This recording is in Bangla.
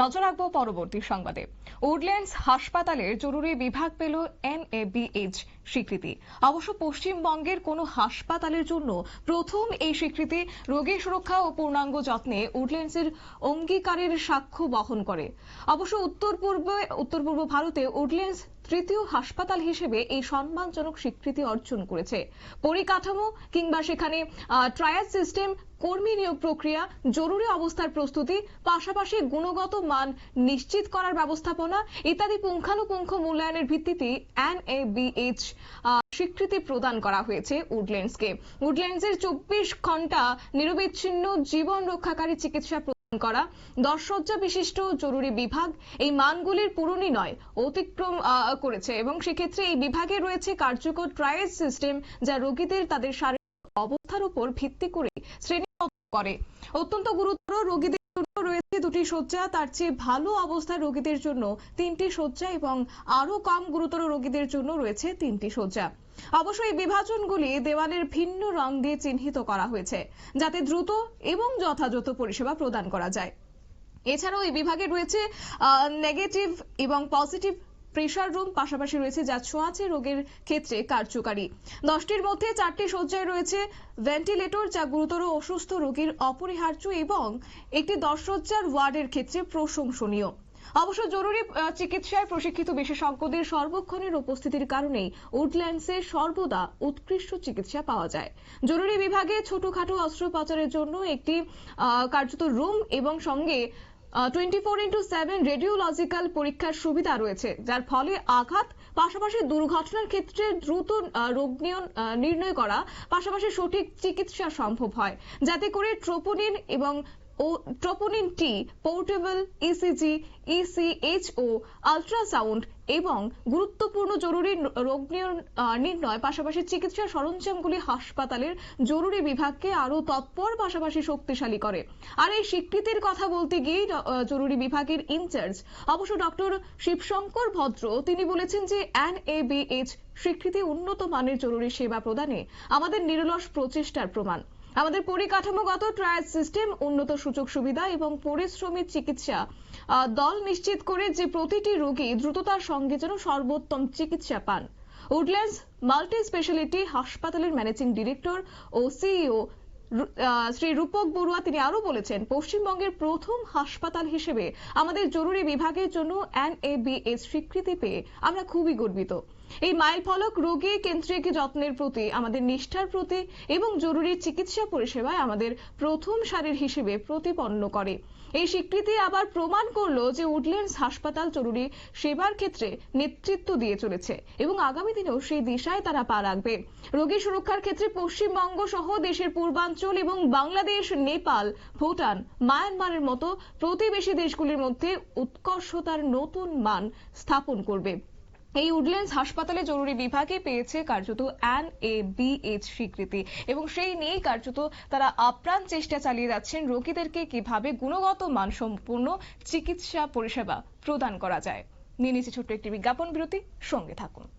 নজর রাখব পরবর্তী সংবাদে। উডল্যান্ডস হাসপাতালের জরুরি বিভাগ পেল এনএবিএইচ। স্বীকৃতি। অবশ্য পশ্চিমবঙ্গের কোনো হাসপাতালের জন্য প্রথম এই স্বীকৃতি রোগী সুরক্ষা ও পূর্ণাঙ্গ যত্নে উডল্যান্ডসের অঙ্গীকারের সাক্ষ্য বহন করে। অবশ্য উত্তর পূর্বে, উত্তর পূর্ব ভারতে উডল্যান্ডস তৃতীয় হাসপাতাল হিসেবে এই সম্মানজনক স্বীকৃতি অর্জন করেছে। পরিকাঠামো কিংবা সেখানে ট্রায়াল সিস্টেম কর্মী নিয়োগ প্রক্রিয়া, জরুরি অবস্থার প্রস্তুতি, পাশাপাশি গুণগত মান নিশ্চিত করার ব্যবস্থাপনা ইত্যাদি পুঙ্খানুপুঙ্খ মূল্যায়নের ভিত্তিতে এন এ এনএবিএইচ স্বীকৃতি প্রদান করা হয়েছে উডল্যান্ডসকে উডল্যান্ডসের চব্বিশ ঘণ্টা নিরবিচ্ছিন্ন জীবন রক্ষাকারী চিকিৎসা প্রদান করা দশ শয্যা বিশিষ্ট জরুরি বিভাগ এই মানগুলির পূরণই নয়, অতিক্রম করেছে এবং সেক্ষেত্রে এই বিভাগে রয়েছে কার্যকর ট্রায়াল সিস্টেম যা রোগীদের তাদের শারীরিক অবস্থার উপর ভিত্তি করে শ্রেণীবদ্ধ করে। অত্যন্ত গুরুতর রোগীদের জন্য রয়েছে দুটি শয্যা। তার চেয়ে ভালো অবস্থার রোগীদের জন্য তিনটি শয্যা এবং আরও কম গুরুতর রোগীদের জন্য রয়েছে তিনটি শয্যা। অবশ্য এই বিভাজনগুলি দেওয়ালের ভিন্ন রং দিয়ে চিহ্নিত করা হয়েছে, যাতে দ্রুত এবং যথাযথ পরিষেবা প্রদান করা যায়। এছাড়াও এই বিভাগে রয়েছে নেগেটিভ এবং পজিটিভ প্রেশার রুম পাশাপাশি রয়েছে যা ছোঁয়াচে রোগের ক্ষেত্রে কার্যকারী। দশটির মধ্যে চারটি শয্যায় রয়েছে ভেন্টিলেটর যা গুরুতর অসুস্থ রোগীর অপরিহার্য এবং একটি দশ শয্যার ওয়ার্ডের ক্ষেত্রে প্রশংসনীয়। অবশ্য জরুরি চিকিৎসায় প্রশিক্ষিত বিশেষজ্ঞদের সর্বক্ষণের উপস্থিতির কারণেই উডল্যান্ডসে সর্বদা উৎকৃষ্ট চিকিৎসা পাওয়া যায়। জরুরি বিভাগে ছোটখাটো অস্ত্রোপচারের জন্য একটি কার্যত রুম এবং সঙ্গে twenty four into seven radiological পরীক্ষার সুবিধা রয়েছে, যার ফলে আঘাত, পাশাপাশি দুর্ঘটনার ক্ষেত্রে দ্রুত রোগ নির্ণয় করা, পাশাপাশি সঠিক চিকিৎসা সম্ভব হয়। যাতে করে ট্রোপোনিন এবং ও troponin T portable ECG ECHO ultrasound এবং গুরুত্বপূর্ণ জরুরি রোগ নির্ণয় পাশাপাশি চিকিৎসা সরঞ্জামগুলি হাসপাতালের জরুরি বিভাগকে আরও তৎপর পাশাপাশি শক্তিশালী করে। আর এই স্বীকৃতির কথা বলতে গিয়ে জরুরি বিভাগের ইনচার্জ, অবশ্য ডক্টর শিবশঙ্কর ভদ্র, তিনি বলেছেন যে এনএবিএইচ স্বীকৃতি উন্নত মানের জরুরি সেবা প্রদানে আমাদের নিরলস প্রচেষ্টার প্রমাণ। আমাদের পরিকাঠামোগত ট্রায়াল সিস্টেম, উন্নত সুযোগ সুবিধা এবং পরিশ্রমী চিকিৎসা দল নিশ্চিত করে যে প্রতিটি রোগী দ্রুততার সঙ্গে যেন সর্বোত্তম চিকিৎসা পান। উডল্যান্ডস মাল্টি স্পেশালিটি হাসপাতালের ম্যানেজিং ডিরেক্টর ও সিইও শ্রী রূপক বড়ুয়া তিনি আরও বলেছেন, পশ্চিমবঙ্গের প্রথম হাসপাতাল হিসেবে আমাদের জরুরি বিভাগের জন্য এনএবিএস স্বীকৃতি পেয়ে আমরা খুবই গর্বিত। এই মাইল ফলক রোগী কেন্দ্রিক যত্নের প্রতি, আমাদের নিষ্ঠার প্রতি এবং জরুরি চিকিৎসা পরিষেবায় আমাদের প্রথম সারির হিসেবে প্রতিপন্ন করে। এই স্বীকৃতি আবার প্রমাণ করল যে উডল্যান্ডস হাসপাতাল জরুরি সেবার ক্ষেত্রে নেতৃত্ব দিয়ে চলেছে এবং আগামী দিনেও সেই দিশায় তারা পা রাখবে। রোগী সুরক্ষার ক্ষেত্রে পশ্চিমবঙ্গ সহ দেশের পূর্বাঞ্চল এবং বাংলাদেশ, নেপাল, ভুটান, মায়ানমারের মতো প্রতিবেশী দেশগুলির মধ্যে উৎকর্ষতার নতুন মান স্থাপন করবে। এই উডল্যান্ডস হাসপাতালে জরুরি বিভাগে পেয়েছে কার্যত এন এ বিএইচ স্বীকৃতি এবং সেই নিয়েই কার্যত তারা আপ্রাণ চেষ্টা চালিয়ে যাচ্ছেন রোগীদেরকে কীভাবে গুণগত মানসম্পন্ন চিকিৎসা পরিষেবা প্রদান করা যায়। নিয়ে নিচ্ছে ছোট্ট একটি বিজ্ঞাপন বিরতি, সঙ্গে থাকুন।